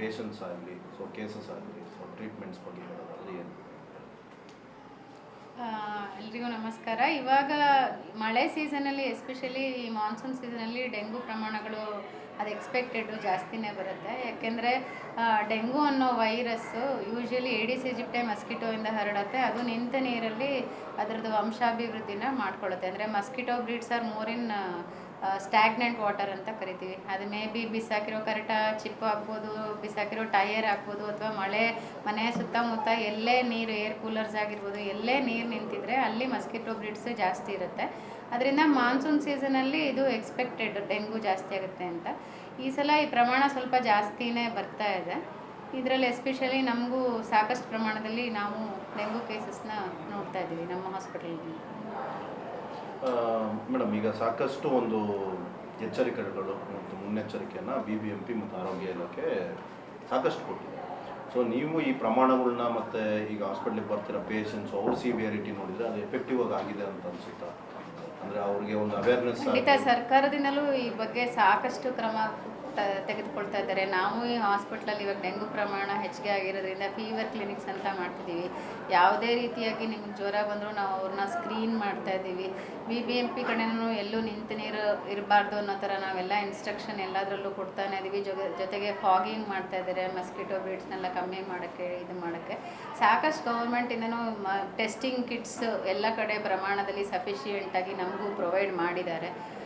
Patients ಆಗಲಿ so cases ಆಗಲಿ so treatments ಬಗ್ಗೆ ಹೇಳೋದಾದರೆ ಏನು ಎಲ್ರಿಗೂ ನಮಸ್ಕಾರ. ಇವಾಗ ಮಳೆ ಸೀಸನಲ್ಲಿ ಎಸ್ಪೆಷಲಿ ಈ ಮಾನ್ಸೂನ್ ಸೀಸನಲ್ಲಿ ಡೆಂಗು ಪ್ರಮಾಣಗಳು ಅದು ಎಕ್ಸ್ಪೆಕ್ಟೆಡು ಜಾಸ್ತಿನೇ ಬರುತ್ತೆ. ಯಾಕೆಂದರೆ ಡೆಂಗು ಅನ್ನೋ ವೈರಸ್ಸು ಯೂಶ್ವಲಿ ಏಡಿಸ್ ಈಜಿಪ್ಟೆ ಮಸ್ಕಿಟೋಯಿಂದ ಹರಡುತ್ತೆ. ಅದು ನಿಂತ ನೀರಲ್ಲಿ ಅದರದ್ದು ವಂಶಾಭಿವೃದ್ಧಿನ ಮಾಡ್ಕೊಳ್ಳುತ್ತೆ ಅಂದರೆ mosquito breeds are more in stagnant water ಅಂತ ಕರಿತೀವಿ. ಅದು ಮೇ ಬಿ ಬಿಸಾಕಿರೋ ಕರೆಕ್ಟ ಚಿಪ್ಪು ಹಾಕ್ಬೋದು, ಬಿಸಾಕಿರೋ ಟೈಯರ್ ಹಾಕ್ಬೋದು, ಅಥವಾ ಮಳೆ, ಮನೆ ಸುತ್ತಮುತ್ತ ಎಲ್ಲೇ ನೀರು ಏರ್ ಕೂಲರ್ಸ್ ಆಗಿರ್ಬೋದು, ಎಲ್ಲೇ ನೀರು ನಿಂತಿದ್ರೆ ಅಲ್ಲಿ ಮಸ್ಕಿಟೋ ಬ್ರಿಡ್ಸ್ ಜಾಸ್ತಿ ಇರುತ್ತೆ. ಅದರಿಂದ ಮಾನ್ಸೂನ್ ಸೀಸನಲ್ಲಿ ಇದು ಎಕ್ಸ್ಪೆಕ್ಟೆಡ್ ಡೆಂಗು ಜಾಸ್ತಿ ಆಗುತ್ತೆ ಅಂತ. ಈ ಸಲ ಈ ಪ್ರಮಾಣ ಸ್ವಲ್ಪ ಜಾಸ್ತಿನೇ ಬರ್ತಾ ಇದೆ. ಇದರಲ್ಲಿ ಎಸ್ಪೆಷಲಿ ನಮಗೂ ಸಾಕಷ್ಟು ಪ್ರಮಾಣದಲ್ಲಿ ನಾವು ಡೆಂಗು ಕೇಸಸ್ನ ನೋಡ್ತಾ ಇದ್ದೀವಿ ನಮ್ಮ ಹಾಸ್ಪಿಟಲಲ್ಲಿ ಮೇಡಮ್, ಈಗ ಸಾಕಷ್ಟು ಒಂದು ಎಚ್ಚರಿಕೆಗಳು ಮತ್ತು ಮುನ್ನೆಚ್ಚರಿಕೆಯನ್ನು ಬಿ ಬಿ ಎಂ ಪಿ ಮತ್ತು ಆರೋಗ್ಯ ಇಲಾಖೆ ಸಾಕಷ್ಟು ಕೊಟ್ಟಿದೆ. ಸೊ ನೀವು ಈ ಪ್ರಮಾಣಗಳನ್ನ ಮತ್ತು ಈಗ ಹಾಸ್ಪಿಟ್ಲಿಗೆ ಬರ್ತಿರೋ ಪೇಷಂಟ್ಸ್ ಅವ್ರ ಸಿವಿಯರಿಟಿ ನೋಡಿದರೆ ಅದು ಎಫೆಕ್ಟಿವ್ ಆಗಿ ಆಗಿದೆ ಅಂತ ಅನ್ಸುತ್ತಾ? ಅಂದರೆ ಅವ್ರಿಗೆ ಒಂದು ಅವೇರ್ನೆಸ್ ಖಂಡಿತ, ಸರ್ಕಾರದಿಂದಲೂ ಈ ಬಗ್ಗೆ ಸಾಕಷ್ಟು ಕ್ರಮ ತ- ತೆಗೆದುಕೊಳ್ತಾ ಇದ್ದಾರೆ. ನಾವು ಈ ಹಾಸ್ಪಿಟ್ಲಲ್ಲಿ ಇವಾಗ ಡೆಂಗು ಪ್ರಮಾಣ ಹೆಚ್ಚಿಗೆ ಆಗಿರೋದ್ರಿಂದ ಫೀವರ್ ಕ್ಲಿನಿಕ್ಸ್ ಅಂತ ಮಾಡ್ತಿದ್ದೀವಿ. ಯಾವುದೇ ರೀತಿಯಾಗಿ ನಿಮ್ಗೆ ಜ್ವರ ಬಂದರೂ ನಾವು ಅವ್ರನ್ನ ಸ್ಕ್ರೀನ್ ಮಾಡ್ತಾ ಇದ್ದೀವಿ. ಬಿ ಬಿ ಎಂ ಪಿ ಕಡೆನೂ ಎಲ್ಲೂ ನಿಂತು ನೀರು ಇರಬಾರ್ದು ಅನ್ನೋ ಥರ ನಾವೆಲ್ಲ ಇನ್ಸ್ಟ್ರಕ್ಷನ್ ಎಲ್ಲದರಲ್ಲೂ ಕೊಡ್ತಾನೆ ಇದ್ದೀವಿ. ಜೊತೆ ಜೊತೆಗೆ ಫಾಗಿಂಗ್ ಮಾಡ್ತಾ ಇದ್ದಾರೆ ಮಸ್ಕಿಟೋ ಬ್ರೀಡ್ಸ್ನೆಲ್ಲ ಕಮ್ಮಿ ಮಾಡೋಕ್ಕೆ, ಇದು ಮಾಡೋಕ್ಕೆ. ಸಾಕಷ್ಟು ಗೌರ್ಮೆಂಟಿಂದನೂ ಮ ಟೆಸ್ಟಿಂಗ್ ಕಿಟ್ಸ್ ಎಲ್ಲ ಕಡೆ ಪ್ರಮಾಣದಲ್ಲಿ ಸಫಿಷಿಯೆಂಟಾಗಿ ನಮಗೂ ಪ್ರೊವೈಡ್ ಮಾಡಿದ್ದಾರೆ.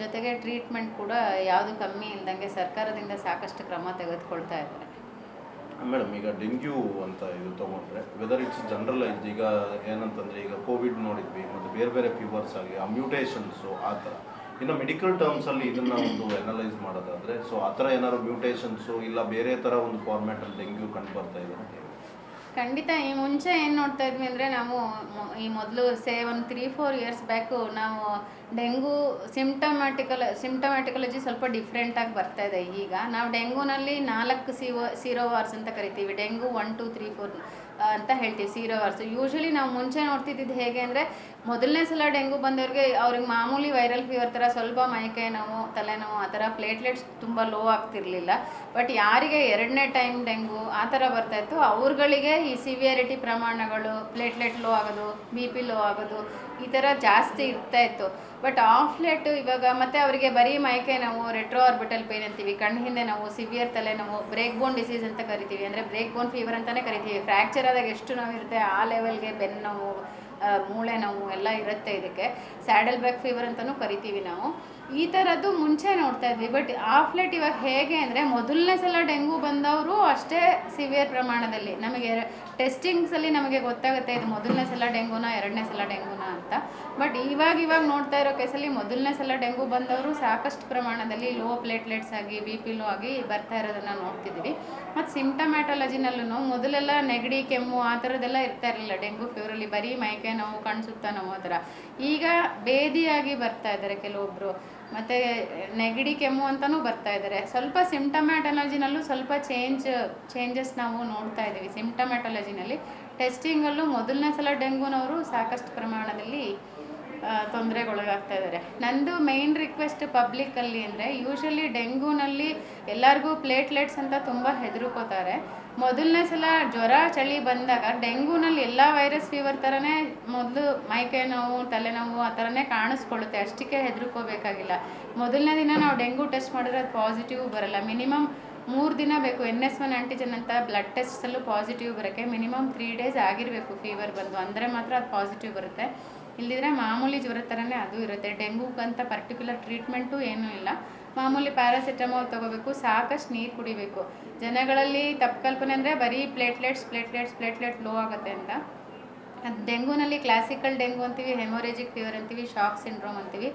ಜೊತೆಗೆ ಟ್ರೀಟ್ಮೆಂಟ್ ಕೂಡ ಯಾವುದು ಕಮ್ಮಿ ಇಲ್ಲದಂಗೆ ಸರ್ಕಾರದಿಂದ ಸಾಕಷ್ಟು ಕ್ರಮ ತೆಗೆದುಕೊಳ್ತಾ ಇದ್ದಾರೆ. ಮೇಡಮ್ ಈಗ ಡೆಂಗ್ಯೂ ಅಂತ ಇದು ತೊಗೊಂಡ್ರೆ ವೆದರ್ ಇಟ್ಸ್ ಜನರಲೈಸ್ ಈಗ ಏನಂತಂದರೆ ಈಗ ಕೋವಿಡ್ ನೋಡಿದ್ವಿ, ಮತ್ತು ಬೇರೆ ಬೇರೆ ಫೀವರ್ಸ್ ಆಗಲಿ ಆ ಮ್ಯೂಟೇಷನ್ಸು ಆ ಥರ ಇನ್ನು ಮೆಡಿಕಲ್ ಟರ್ಮ್ಸಲ್ಲಿ ಇದನ್ನು ಒಂದು ಅನಲೈಸ್ ಮಾಡೋದಾದರೆ ಸೊ ಆ ಥರ ಏನಾದ್ರು ಮ್ಯೂಟೇಷನ್ಸು ಇಲ್ಲ, ಬೇರೆ ಥರ ಒಂದು ಫಾರ್ಮ್ಯಾಟಲ್ಲಿ ಡೆಂಗ್ಯೂ ಕಂಡು ಬರ್ತಾ ಇದೆ ಖಂಡಿತ, ಈ ಮುಂಚೆ ಏನು ನೋಡ್ತಾ ಇದ್ವಿ ಅಂದರೆ ನಾವು ಈ ಮೊದಲು ಸೇ ಒಂದು ತ್ರೀ ಫೋರ್ ಇಯರ್ಸ್ ಬ್ಯಾಕು ನಾವು ಡೆಂಗು ಸಿಮ್ಟಮ್ಯಾಟಿಕಲ್ ಸಿಮ್ಟಮ್ಯಾಟಿಕಲಜಿ ಸ್ವಲ್ಪ ಡಿಫ್ರೆಂಟಾಗಿ ಬರ್ತಾ ಇದೆ ಈಗ. ನಾವು ಡೆಂಗೂನಲ್ಲಿ ನಾಲ್ಕು ಸಿವೋ ಸಿರೋವಾರ್ಸ್ ಅಂತ ಕರಿತೀವಿ. Dengue one two three four ಅಂತ ಹೇಳ್ತೀವಿ ಸೀರೋವರ್ಸು ಯೂಶ್ವಲಿ ನಾವು ಮುಂಚೆ ನೋಡ್ತಿದ್ದಿದ್ದು ಹೇಗೆ ಅಂದರೆ, ಮೊದಲನೇ ಸಲ ಡೆಂಗು ಬಂದವ್ರಿಗೆ ಅವ್ರಿಗೆ ಮಾಮೂಲಿ ವೈರಲ್ ಫೀವರ್ ಥರ ಸ್ವಲ್ಪ ಮೈಕೈ ನೋವು ತಲೆನೋವು ಆ ಥರ ಪ್ಲೇಟ್ಲೆಟ್ಸ್ ತುಂಬ ಲೋ ಆಗ್ತಿರ್ಲಿಲ್ಲ. ಬಟ್ ಯಾರಿಗೆ ಎರಡನೇ ಟೈಮ್ ಡೆಂಗು ಆ ಥರ ಬರ್ತಾಯಿತ್ತು ಅವ್ರುಗಳಿಗೆ ಈ ಸಿವಿಯರಿಟಿ ಪ್ರಮಾಣಗಳು ಪ್ಲೇಟ್ಲೆಟ್ ಲೋ ಆಗೋದು ಬಿ ಪಿ ಲೋ ಆಗೋದು ಈ ಥರ ಜಾಸ್ತಿ ಇರ್ತಾ ಇತ್ತು. ಬಟ್ ಆಫ್ಲೆಟ್ ಇವಾಗ ಮತ್ತೆ ಅವರಿಗೆ ಬರೀ ಮೈಕೆ ನಾವು ರೆಟ್ರೋ ಆರ್ಬಿಟಲ್ ಪೇನ್ ಅಂತೀವಿ, ಕಣ್ಣು ಹಿಂದೆ ನಾವು ಸಿವಿಯರ್ ತಲೆ ನಾವು ಬ್ರೇಕ್ ಬೋನ್ ಡಿಸೀಸ್ ಅಂತ ಕರಿತೀವಿ. ಅಂದರೆ ಬ್ರೇಕ್ ಬೋನ್ ಫೀವರ್ ಅಂತಲೇ ಕರಿತೀವಿ. ಫ್ರ್ಯಾಕ್ಚರ್ ಆದಾಗ ಎಷ್ಟು ನಾವು ಇರುತ್ತೆ, ಆ ಲೆವೆಲ್ಗೆ ಬೆನ್ನು ನೋವು ಮೂಳೆ ನೋವು ಎಲ್ಲ ಇರುತ್ತೆ ಇದಕ್ಕೆ. ಸ್ಯಾಡಲ್ ಬ್ಯಾಕ್ ಫೀವರ್ ಅಂತಲೂ ಕರಿತೀವಿ ನಾವು. ಈ ಥರದ್ದು ಮುಂಚೆ ನೋಡ್ತಾ ಇದ್ವಿ. ಬಟ್ ಆಫ್ಲೆಟ್ ಇವಾಗ ಹೇಗೆ ಅಂದರೆ ಮೊದಲನೇ ಸಲ ಡೆಂಗು ಬಂದವರು ಅಷ್ಟೇ ಸಿವಿಯರ್ ಪ್ರಮಾಣದಲ್ಲಿ. ನಮಗೆ ಟೆಸ್ಟಿಂಗ್ಸಲ್ಲಿ ನಮಗೆ ಗೊತ್ತಾಗುತ್ತೆ ಇದು ಮೊದಲನೇ ಸಲ ಡೆಂಗುನ, ಎರಡನೇ ಸಲ ಡೆಂಗುನ ಅಂತ. ಬಟ್ ಇವಾಗ ಇವಾಗ ನೋಡ್ತಾ ಇರೋ ಕೇಸಲ್ಲಿ ಮೊದಲನೇ ಸಲ ಡೆಂಗು ಬಂದವರು ಸಾಕಷ್ಟು ಪ್ರಮಾಣದಲ್ಲಿ ಲೋ ಪ್ಲೇಟ್ಲೆಟ್ಸ್ ಆಗಿ ಬಿ ಪಿ ಲೋ ಆಗಿ ಬರ್ತಾ ಇರೋದನ್ನು ನೋಡ್ತಿದ್ದೀವಿ. ಮತ್ತು ಸಿಂಟಮ್ಯಾಟಲಜಿನಲ್ಲೂ ಮೊದಲೆಲ್ಲ ನೆಗಡಿ, ಕೆಮ್ಮು ಆ ಥರದ್ದೆಲ್ಲ ಇರ್ತಾ ಇರಲಿಲ್ಲ. ಡೆಂಗು ಫೀವರಲ್ಲಿ ಬರೀ ಮೈಕೆ ನೋವು ನಮ್ಮ ನೋವು ಆ ಥರ. ಈಗ ಬೇದಿಯಾಗಿ ಬರ್ತಾ ಇದ್ದಾರೆ ಕೆಲವೊಬ್ಬರು ಮತ್ತು ನೆಗಡಿ ಕೆಮ್ಮು ಅಂತಲೂ ಬರ್ತಾ ಇದ್ದಾರೆ. ಸ್ವಲ್ಪ ಸಿಮ್ಟಮ್ಯಾಟಲಜಿನಲ್ಲೂ ಸ್ವಲ್ಪ ಚೇಂಜ್ ಚೇಂಜಸ್ ನಾವು ನೋಡ್ತಾ ಇದ್ದೀವಿ. ಸಿಮ್ಟಮ್ಯಾಟಲಜಿನಲ್ಲಿ ಟೆಸ್ಟಿಂಗಲ್ಲೂ ಮೊದಲನೇ ಸಲ ಡೆಂಗೂನವರು ಸಾಕಷ್ಟು ಪ್ರಮಾಣದಲ್ಲಿ ತೊಂದರೆಗೊಳಗಾಗ್ತಾ ಇದ್ದಾರೆ. ನಂದು ಮೇನ್ ರಿಕ್ವೆಸ್ಟ್ ಪಬ್ಲಿಕ್ಕಲ್ಲಿ ಅಂದರೆ ಯೂಶಲಿ ಡೆಂಗೂನಲ್ಲಿ ಎಲ್ಲರಿಗೂ ಪ್ಲೇಟ್ಲೆಟ್ಸ್ ಅಂತ ತುಂಬ ಹೆದರ್ಕೋತಾರೆ. ಮೊದಲನೇ ಸಲ ಜ್ವರ, ಚಳಿ ಬಂದಾಗ ಡೆಂಗೂನಲ್ಲಿ ಎಲ್ಲ ವೈರಸ್ ಫೀವರ್ ಥರನೇ ಮೊದಲು ಮೈಕೈ ನೋವು ತಲೆನೋವು ಆ ಥರನೇ ಕಾಣಿಸ್ಕೊಳ್ಳುತ್ತೆ. ಅಷ್ಟಕ್ಕೆ ಹೆದರ್ಕೋಬೇಕಾಗಿಲ್ಲ. ಮೊದಲನೇ ದಿನ ನಾವು ಡೆಂಗೂ ಟೆಸ್ಟ್ ಮಾಡಿದ್ರೆ ಅದು ಪಾಸಿಟಿವ್ ಬರಲ್ಲ. ಮಿನಿಮಮ್ ಮೂರು ದಿನ ಬೇಕು. ಎನ್ ಎಸ್ ಒನ್ ಆ್ಯಂಟಿಜನ್ ಅಂತ ಬ್ಲಡ್ ಟೆಸ್ಟಲ್ಲೂ ಪಾಸಿಟಿವ್ ಬರೋಕ್ಕೆ. ಮಿನಿಮಮ್ ತ್ರೀ ಡೇಸ್ ಆಗಿರಬೇಕು ಫೀವರ್ ಬಂದು. ಅಂದರೆ ಮಾತ್ರ ಅದು ಪಾಸಿಟಿವ್ ಬರುತ್ತೆ. ಇಲ್ದಿದ್ರೆ ಮಾಮೂಲಿ ಜ್ವರ ಥರನೇ ಅದು ಇರುತ್ತೆ. ಡೆಂಗೂಗಂತ ಪರ್ಟಿಕ್ಯುಲರ್ ಟ್ರೀಟ್ಮೆಂಟು ಏನೂ ಇಲ್ಲ. ಮಾಮೂಲಿ ಪ್ಯಾರಾಸಿಟಮಾಲ್ ತೊಗೋಬೇಕು, ಸಾಕಷ್ಟು ನೀರು ಕುಡಿಬೇಕು. ಜನಗಳಲ್ಲಿ ತಪ್ಪು ಕಲ್ಪನೆ ಅಂದರೆ ಬರೀ ಪ್ಲೇಟ್ಲೆಟ್ಸ್ ಪ್ಲೇಟ್ಲೆಟ್ಸ್ ಪ್ಲೇಟ್ಲೆಟ್ ಲೋ ಆಗುತ್ತೆ ಅಂತ. ಅದು ಡೆಂಗೂನಲ್ಲಿ ಕ್ಲಾಸಿಕಲ್ ಡೆಂಗು ಅಂತೀವಿ ಹೆಮೊರೇಜಿಕ್ ಫೀವರ್ ಅಂತೀವಿ ಶಾಕ್ ಸಿಂಡ್ರೋಮ್ ಅಂತೀವಿ.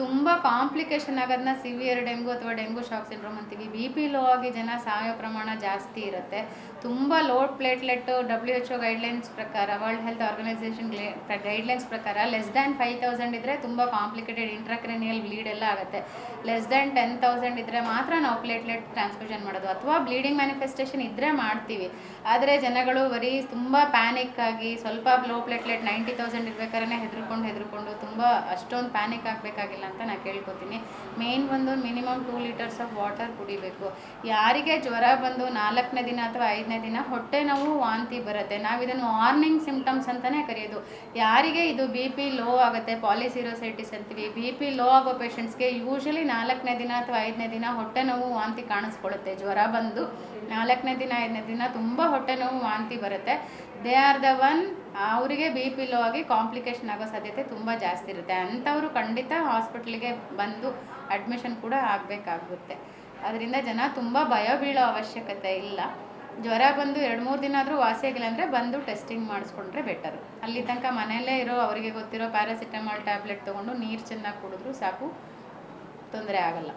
ತುಂಬ ಕಾಂಪ್ಲಿಕೇಶನ್ ಆಗೋದನ್ನ ಸಿವಿಯರ್ ಡೆಂಗು ಅಥವಾ ಡೆಂಗು ಶಾಕ್ ಸಿಂಡ್ರೋಮ್ ಅಂತೀವಿ. ಬಿ ಪಿ ಲೋ ಆಗಿ ಜನ ಸಾಯೋ ಪ್ರಮಾಣ ಜಾಸ್ತಿ ಇರುತ್ತೆ. ತುಂಬ load platelet W H O guidelines ಪ್ರಕಾರ ವರ್ಲ್ಡ್ ಹೆಲ್ತ್ ಆರ್ಗನೈಸೇಷನ್ ಗೈಡ್ಲೈನ್ಸ್ ಪ್ರಕಾರ ಲೆಸ್ ದ್ಯಾನ್ ಫೈವ್ ತೌಸಂಡ್ ಇದ್ದರೆ ತುಂಬ ಕಾಂಪ್ಲಿಕೇಟೆಡ್ ಇಂಟ್ರಾಕ್ರೆನಿಯಲ್ ಬ್ಲೀಡ್ ಎಲ್ಲ ಆಗುತ್ತೆ. ಲೆಸ್ ದ್ಯಾನ್ ಟೆನ್ ತೌಸಂಡ್ ಇದ್ದರೆ ಮಾತ್ರ ನಾವು ಪ್ಲೇಟ್ಲೆಟ್ ಟ್ರಾನ್ಸ್ಫ್ಯೂಷನ್ ಮಾಡೋದು. ಅಥವಾ ಬ್ಲೀಡಿಂಗ್ ಮ್ಯಾನಿಫೆಸ್ಟೇಷನ್ ಇದ್ದರೆ ಮಾಡ್ತೀವಿ. ಆದರೆ ಜನಗಳು ಬರೀ ತುಂಬ ಪ್ಯಾನಿಕ್ ಆಗಿ ಸ್ವಲ್ಪ ಲೋ ಪ್ಲೇಟ್ಲೆಟ್ ನೈಂಟಿ ತೌಸಂಡ್ ಇರ್ಬೇಕಾದ್ರೆ ಹೆದರ್ಕೊಂಡು ಹೆದರ್ಕೊಂಡು ತುಂಬ ಅಷ್ಟೊಂದು ಪ್ಯಾನಿಕ್ ಆಗಬೇಕಾಗಿಲ್ಲ. ಅಂತ ನಾನು ಕೇಳ್ಕೊತೀನಿ. ಮೇನ್ ಒಂದು minimum two litres of water ಕುಡಿಬೇಕು. ಯಾರಿಗೆ ಜ್ವರ ಬಂದು ನಾಲ್ಕನೇ ದಿನ ಅಥವಾ ಐದನೇ ದಿನ ಹೊಟ್ಟೆ ನೋವು ವಾಂತಿ ಬರುತ್ತೆ. ನಾವು ಇದನ್ನು ವಾರ್ನಿಂಗ್ ಸಿಂಪ್ಟಮ್ಸ್ ಅಂತಲೇ ಕರೆಯೋದು. ಯಾರಿಗೆ ಇದು ಬಿ ಪಿ ಲೋ ಆಗುತ್ತೆ ಪಾಲಿಸಿರೋಸೈಟಿಸ್ ಅಂತೀವಿ ಬಿ ಪಿ ಲೋ ಆಗೋ ಪೇಷಂಟ್ಸ್ಗೆ ಯೂಶಲಿ ನಾಲ್ಕನೇ ದಿನ ಅಥವಾ ಐದನೇ ದಿನ ಹೊಟ್ಟೆ ನೋವು ವಾಂತಿ ಕಾಣಿಸ್ಕೊಳ್ಳುತ್ತೆ. ಜ್ವರ ಬಂದು ನಾಲ್ಕನೇ ದಿನ, ಐದನೇ ದಿನ ತುಂಬ ಹೊಟ್ಟೆ ನೋವು ವಾಂತಿ ಬರುತ್ತೆ. ದೇ ಆರ್ ದ ಒನ್ ಅವರಿಗೆ ಬಿ ಪಿ ಲೋ ಆಗಿ ಕಾಂಪ್ಲಿಕೇಶನ್ ಆಗೋ ಸಾಧ್ಯತೆ ತುಂಬ ಜಾಸ್ತಿ ಇರುತ್ತೆ. ಅಂಥವರು ಖಂಡಿತ ಹಾಸ್ಪಿಟ್ಲಿಗೆ ಬಂದು ಅಡ್ಮಿಷನ್ ಕೂಡ ಆಗಬೇಕಾಗುತ್ತೆ. ಅದರಿಂದ ಜನ ತುಂಬ ಭಯ ಬೀಳೋ ಅವಶ್ಯಕತೆ ಇಲ್ಲ. ಜ್ವರ ಬಂದು ಎರಡು ಮೂರು ದಿನ ಆದರೂ ವಾಸಿ ಆಗಿಲ್ಲ ಅಂದರೆ ಬಂದು ಟೆಸ್ಟಿಂಗ್ ಮಾಡಿಸ್ಕೊಂಡ್ರೆ ಬೆಟರ್ ಅಲ್ಲಿ ತನಕ ಮನೆಯಲ್ಲೇ ಇರೋ ಅವರಿಗೆ ಗೊತ್ತಿರೋ ಪ್ಯಾರಾಸಿಟಮಾಲ್ ಟ್ಯಾಬ್ಲೆಟ್ ತೊಗೊಂಡು ನೀರು ಚೆನ್ನಾಗಿ ಕುಡಿದ್ರೂ ಸಾಕು, ತೊಂದರೆ ಆಗಲ್ಲ.